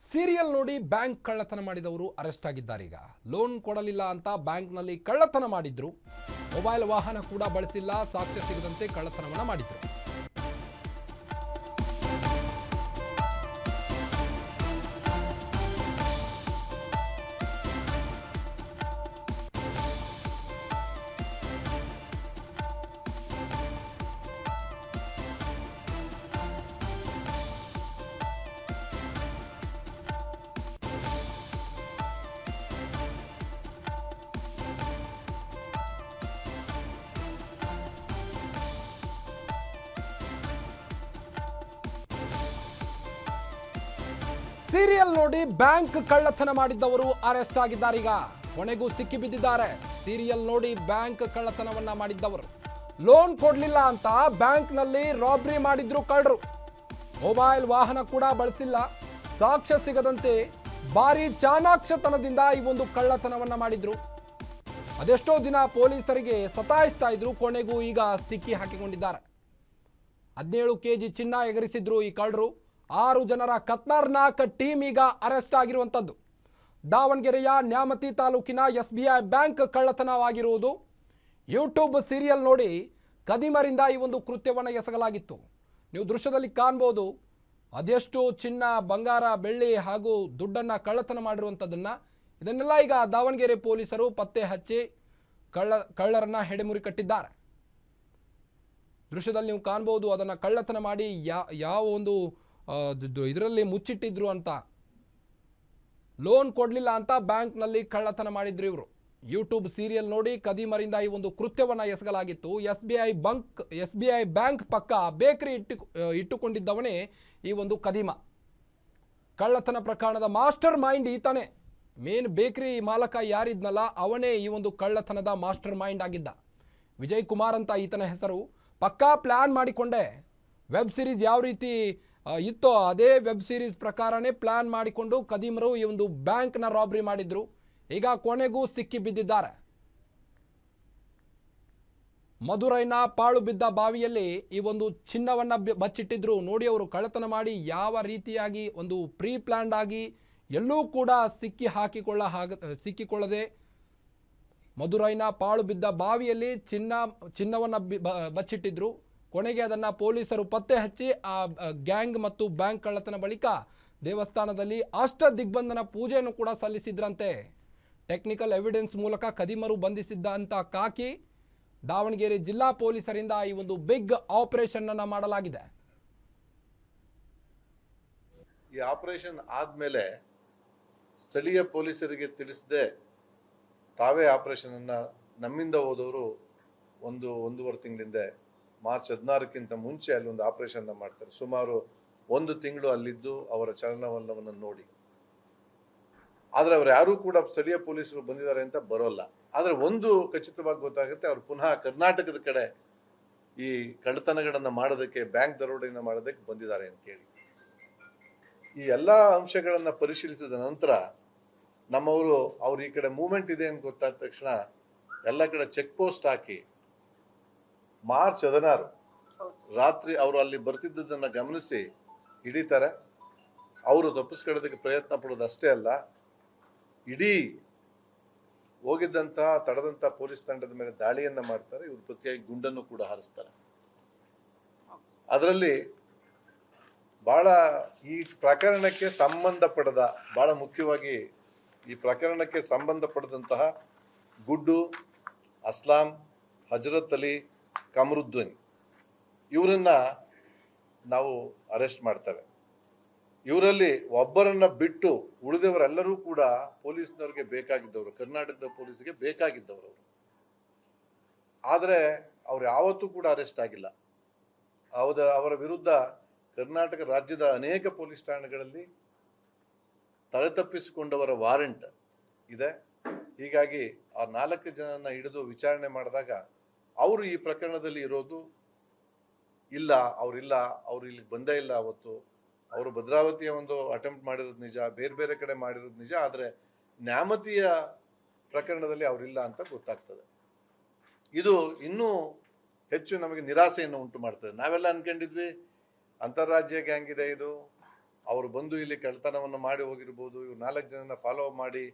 Serial ನೋಡಿ bank ಕಳ್ಳತನ ಮಾಡಿದವರು ಅರೆಸ್ಟ್ ಆಗಿದ್ದಾರೆ ಈಗ. ಲೋನ್ ಕೊಡಲಿಲ್ಲ ಅಂತ ಬ್ಯಾಂಕ್ನಲ್ಲಿ ಕಳ್ಳತನ ಮಾಡಿದ್ರು. ಮೊಬೈಲ್ ವಾಹನ ಕೂಡ ಬಳಸಿಲ್ಲ, ಸಾಕ್ಷ್ಯ ಸಿಗದಂತೆ ಕಳ್ಳತನವನ್ನ ಮಾಡಿದ್ರು. ಸೀರಿಯಲ್ ನೋಡಿ ಬ್ಯಾಂಕ್ ಕಳ್ಳತನ ಮಾಡಿದ್ದವರು ಅರೆಸ್ಟ್ ಆಗಿದ್ದಾರೆ ಈಗ. ಕೊನೆಗೂ ಸಿಕ್ಕಿ ಬಿದ್ದಿದ್ದಾರೆ. ಸೀರಿಯಲ್ ನೋಡಿ ಬ್ಯಾಂಕ್ ಕಳ್ಳತನವನ್ನ ಮಾಡಿದ್ದವರು. ಲೋನ್ ಕೊಡ್ಲಿಲ್ಲ ಅಂತ ಬ್ಯಾಂಕ್ನಲ್ಲಿ ರಾಬ್ರಿ ಮಾಡಿದ್ರು ಕಳ್ಳರು. ಮೊಬೈಲ್ ವಾಹನ ಕೂಡ ಬಳಸಿಲ್ಲ. ಸಾಕ್ಷ್ಯ ಸಿಗದಂತೆ ಭಾರಿ ಚಾಣಾಕ್ಷತನದಿಂದ ಈ ಒಂದು ಕಳ್ಳತನವನ್ನ ಮಾಡಿದ್ರು. ಅದೆಷ್ಟೋ ದಿನ ಪೊಲೀಸರಿಗೆ ಸತಾಯಿಸ್ತಾ ಇದ್ರು, ಕೊನೆಗೂ ಈಗ ಸಿಕ್ಕಿ ಹಾಕಿಕೊಂಡಿದ್ದಾರೆ. ಹದಿನೇಳು ಕೆಜಿ ಚಿನ್ನ ಎಗರಿಸಿದ್ರು ಈ ಕಳ್ಳರು. ಆರು ಜನರ ಖತರ್ನಾಕ್ ಟೀಮ್ ಈಗ ಅರೆಸ್ಟ್ ಆಗಿರುವಂಥದ್ದು ದಾವಣಗೆರೆಯ ನ್ಯಾಮತಿ ತಾಲೂಕಿನ ಎಸ್ ಬಿ ಐ ಬ್ಯಾಂಕ್ ಕಳ್ಳತನವಾಗಿರುವುದು. ಯೂಟ್ಯೂಬ್ ಸೀರಿಯಲ್ ನೋಡಿ ಕದಿಮರಿಂದ ಈ ಒಂದು ಕೃತ್ಯವನ್ನು ಎಸಗಲಾಗಿತ್ತು. ನೀವು ದೃಶ್ಯದಲ್ಲಿ ಕಾಣ್ಬೋದು, ಅದೆಷ್ಟು ಚಿನ್ನ, ಬಂಗಾರ, ಬೆಳ್ಳಿ ಹಾಗೂ ದುಡ್ಡನ್ನು ಕಳ್ಳತನ ಮಾಡಿರುವಂಥದ್ದನ್ನು ಇದನ್ನೆಲ್ಲ ಈಗ ದಾವಣಗೆರೆ ಪೊಲೀಸರು ಪತ್ತೆ ಹಚ್ಚಿ ಕಳ್ಳ, ಕಳ್ಳರನ್ನ ಹೆಡೆಮುರಿ ಕಟ್ಟಿದ್ದಾರೆ. ದೃಶ್ಯದಲ್ಲಿ ನೀವು ಕಾಣ್ಬೋದು, ಅದನ್ನು ಕಳ್ಳತನ ಮಾಡಿ ಯಾ, ಯಾವ ಒಂದು ಇದರಲ್ಲಿ ಮುಚ್ಚಿಟ್ಟಿದ್ರು ಅಂತ. ಲೋನ್ ಕೊಡಲಿಲ್ಲ ಅಂತ ಬ್ಯಾಂಕ್ನಲ್ಲಿ ಕಳ್ಳತನ ಮಾಡಿದ್ರು ಇವರು. ಯೂಟ್ಯೂಬ್ ಸೀರಿಯಲ್ ನೋಡಿ ಕದಿಮರಿಂದ ಈ ಒಂದು ಕೃತ್ಯವನ್ನು ಎಸಗಲಾಗಿತ್ತು. S B I bank S B I bank ಪಕ್ಕ ಬೇಕರಿ ಇಟ್ಟು ಇಟ್ಟುಕೊಂಡಿದ್ದವನೇ ಈ ಒಂದು ಕದಿಮ. ಕಳ್ಳತನ ಪ್ರಕರಣದ ಮಾಸ್ಟರ್ ಮೈಂಡ್ ಈತನೇ. ಮೇನ್ ಬೇಕರಿ ಮಾಲಕ ಯಾರಿದ್ನಲ್ಲ ಅವನೇ ಈ ಒಂದು ಕಳ್ಳತನದ ಮಾಸ್ಟರ್ ಮೈಂಡ್ ಆಗಿದ್ದ. ವಿಜಯ್ ಕುಮಾರ್ ಅಂತ ಈತನ ಹೆಸರು. ಪಕ್ಕಾ ಪ್ಲ್ಯಾನ್ ಮಾಡಿಕೊಂಡೆ. ವೆಬ್ ಸಿರೀಸ್ ಯಾವ ರೀತಿ ಇತ್ತೋ ಅದೇ ವೆಬ್ ಸೀರೀಸ್ ಪ್ರಕಾರನೇ ಪ್ಲ್ಯಾನ್ ಮಾಡಿಕೊಂಡು ಕದೀಮರು ಈ ಒಂದು ಬ್ಯಾಂಕ್ನ ರಾಬ್ರಿ ಮಾಡಿದ್ರು. ಈಗ ಕೊನೆಗೂ ಸಿಕ್ಕಿ ಬಿದ್ದಿದ್ದಾರೆ. ಮಧುರೈನ ಪಾಳು ಬಿದ್ದ ಬಾವಿಯಲ್ಲಿ ಈ ಒಂದು ಚಿನ್ನವನ್ನು ಬಚ್ಚಿಟ್ಟಿದ್ರು. ನೋಡಿ ಅವರು ಕಳ್ಳತನ ಮಾಡಿ ಯಾವ ರೀತಿಯಾಗಿ ಒಂದು ಪ್ರೀ ಪ್ಲ್ಯಾಂಡ್ ಆಗಿ ಎಲ್ಲೂ ಕೂಡ ಸಿಕ್ಕಿ ಹಾಕಿಕೊಳ್ಳ ಹಾಗ, ಸಿಕ್ಕಿಕೊಳ್ಳದೆ ಮಧುರೈನ ಪಾಳು ಬಿದ್ದ ಬಾವಿಯಲ್ಲಿ ಚಿನ್ನ, ಚಿನ್ನವನ್ನು ಬಚ್ಚಿಟ್ಟಿದ್ರು. ಕೊನೆಗೆ ಅದನ್ನು ಪೊಲೀಸರು ಪತ್ತೆ ಹಚ್ಚಿ ಆ ಗ್ಯಾಂಗ್ ಮತ್ತು ಬ್ಯಾಂಕ್ ಕಳ್ಳತನ ಬಳಿಕ ದೇವಸ್ಥಾನದಲ್ಲಿ ಅಷ್ಟ ದಿಗ್ಬಂಧನ ಪೂಜೆಯನ್ನು ಕೂಡ ಸಲ್ಲಿಸಿದ್ರಂತೆ. ಟೆಕ್ನಿಕಲ್ ಎವಿಡೆನ್ಸ್ ಮೂಲಕ ಕದಿಮರು ಅಂತ ಕಾಕಿ, ದಾವಣಗೆರೆ ಜಿಲ್ಲಾ ಪೊಲೀಸರಿಂದ ಈ ಒಂದು ಬಿಗ್ ಆಪರೇಷನ್ ಅನ್ನ ಮಾಡಲಾಗಿದೆ. ಈ ಆಪರೇಷನ್ ಆದ್ಮೇಲೆ ಸ್ಥಳೀಯ ಪೊಲೀಸರಿಗೆ ತಿಳಿಸದೆ ತಾವೇ ಆಪರೇಷನ್ ಅನ್ನ ನಮ್ಮಿಂದ ಹೋದವರು ಒಂದು ಒಂದೂವರೆ ತಿಂಗಳಿಂದ ಮಾರ್ಚ್ ಹದಿನಾರಕ್ಕಿಂತ ಮುಂಚೆ ಅಲ್ಲಿ ಒಂದು ಆಪರೇಷನ್ ಮಾಡ್ತಾರೆ. ಸುಮಾರು ಒಂದು ತಿಂಗಳು ಅಲ್ಲಿದ್ದು ಅವರ ಚಲನವಲನವನ್ನು ನೋಡಿ. ಆದರೆ ಅವ್ರು ಯಾರೂ ಕೂಡ ಸ್ಥಳೀಯ ಪೊಲೀಸರು ಬಂದಿದ್ದಾರೆ ಅಂತ ಬರೋಲ್ಲ. ಆದರೆ ಒಂದು ಖಚಿತವಾಗಿ ಗೊತ್ತಾಗುತ್ತೆ, ಅವ್ರು ಪುನಃ ಕರ್ನಾಟಕದ ಕಡೆ ಈ ಕಳ್ಳತನಗಳನ್ನು ಮಾಡೋದಕ್ಕೆ, ಬ್ಯಾಂಕ್ ದರೋಡೆಯನ್ನು ಮಾಡೋದಕ್ಕೆ ಬಂದಿದ್ದಾರೆ ಅಂತೇಳಿ ಈ ಎಲ್ಲ ಅಂಶಗಳನ್ನು ಪರಿಶೀಲಿಸಿದ ನಂತರ ನಮ್ಮವರು, ಅವ್ರು ಈ ಕಡೆ ಮೂವ್ಮೆಂಟ್ ಇದೆ ಅಂತ ಗೊತ್ತಾದ ತಕ್ಷಣ ಎಲ್ಲ ಕಡೆ ಚೆಕ್ ಪೋಸ್ಟ್ ಹಾಕಿ ಮಾರ್ಚ್ ಹದಿನಾರು. ರಾತ್ರಿ ಅವರು ಅಲ್ಲಿ ಬರ್ತಿದ್ದದನ್ನ ಗಮನಿಸಿ ಹಿಡಿತಾರೆ. ಅವರು ತಪ್ಪಿಸ್ಕೊಳ್ಳೋದಕ್ಕೆ ಪ್ರಯತ್ನ ಪಡೋದು ಅಷ್ಟೇ ಅಲ್ಲ ಇಡೀ ಹೋಗಿದ್ದಂತಹ ತಡೆದಂತಹ ಪೊಲೀಸ್ ತಂಡದ ಮೇಲೆ ದಾಳಿಯನ್ನ ಮಾಡ್ತಾರೆ ಇವರು ಪ್ರತಿಯಾಗಿ ಗುಂಡನ್ನು ಕೂಡ ಹಾರಿಸ್ತಾರೆ. ಅದರಲ್ಲಿ ಬಹಳ ಈ ಪ್ರಕರಣಕ್ಕೆ ಸಂಬಂಧಪಡದ ಬಹಳ ಮುಖ್ಯವಾಗಿ ಈ ಪ್ರಕರಣಕ್ಕೆ ಸಂಬಂಧಪಡದಂತಹ ಗುಡ್ಡು ಅಸ್ಲಾಂ ಹಜರತ್ ಅಲಿ ಕಮರುದ್ದೀನ್ ಇವರನ್ನ ನಾವು ಅರೆಸ್ಟ್ ಮಾಡ್ತೇವೆ. ಇವರಲ್ಲಿ ಒಬ್ಬರನ್ನ ಬಿಟ್ಟು ಉಳಿದವರೆಲ್ಲರೂ ಕೂಡ ಪೊಲೀಸ್ನವ್ರಿಗೆ ಬೇಕಾಗಿದ್ದವರು, ಕರ್ನಾಟಕದ ಪೊಲೀಸ್ಗೆ ಬೇಕಾಗಿದ್ದವರು. ಆದರೆ ಅವ್ರು ಯಾವತ್ತೂ ಕೂಡ ಅರೆಸ್ಟ್ ಆಗಿಲ್ಲ. ಹೌದ? ಅವರ ವಿರುದ್ಧ ಕರ್ನಾಟಕ ರಾಜ್ಯದ ಅನೇಕ ಪೊಲೀಸ್ ಠಾಣೆಗಳಲ್ಲಿ ತಲೆತಪ್ಪಿಸಿಕೊಂಡವರ ವಾರೆಂಟ್ ಇದೆ. ಹೀಗಾಗಿ ಆ ನಾಲ್ಕು ಜನನ ಹಿಡಿದು ವಿಚಾರಣೆ ಮಾಡಿದಾಗ ಅವರು ಈ ಪ್ರಕರಣದಲ್ಲಿ ಇರೋದು ಇಲ್ಲ ಅವರಿಲ್ಲ ಅವರು ಇಲ್ಲಿಗೆ ಬಂದೇ ಇಲ್ಲ ಅವತ್ತು. ಅವರು ಭದ್ರಾವತಿಯ ಒಂದು ಅಟೆಂಪ್ಟ್ ಮಾಡಿರೋದು ನಿಜ, ಬೇರೆ ಬೇರೆ ಕಡೆ ಮಾಡಿರೋದು ನಿಜ, ಆದರೆ ನ್ಯಾಮತಿಯ ಪ್ರಕರಣದಲ್ಲಿ ಅವರಿಲ್ಲ ಅಂತ ಗೊತ್ತಾಗ್ತದೆ. ಇದು ಇನ್ನೂ ಹೆಚ್ಚು ನಮಗೆ ನಿರಾಸೆಯನ್ನು ಉಂಟು ಮಾಡ್ತದೆ. ನಾವೆಲ್ಲ ಅನ್ಕೊಂಡಿದ್ವಿ, ಅಂತಾರಾಜ್ಯ ಗ್ಯಾಂಗ್ ಇದೆ ಇದು. ಅವರು ಬಂದು ಇಲ್ಲಿ ಕಳ್ತನವನ್ನು ಮಾಡಿ ಹೋಗಿರ್ಬೋದು, ಇವ್ರು ನಾಲ್ಕು ಜನನ ಫಾಲೋ ಮಾಡಿ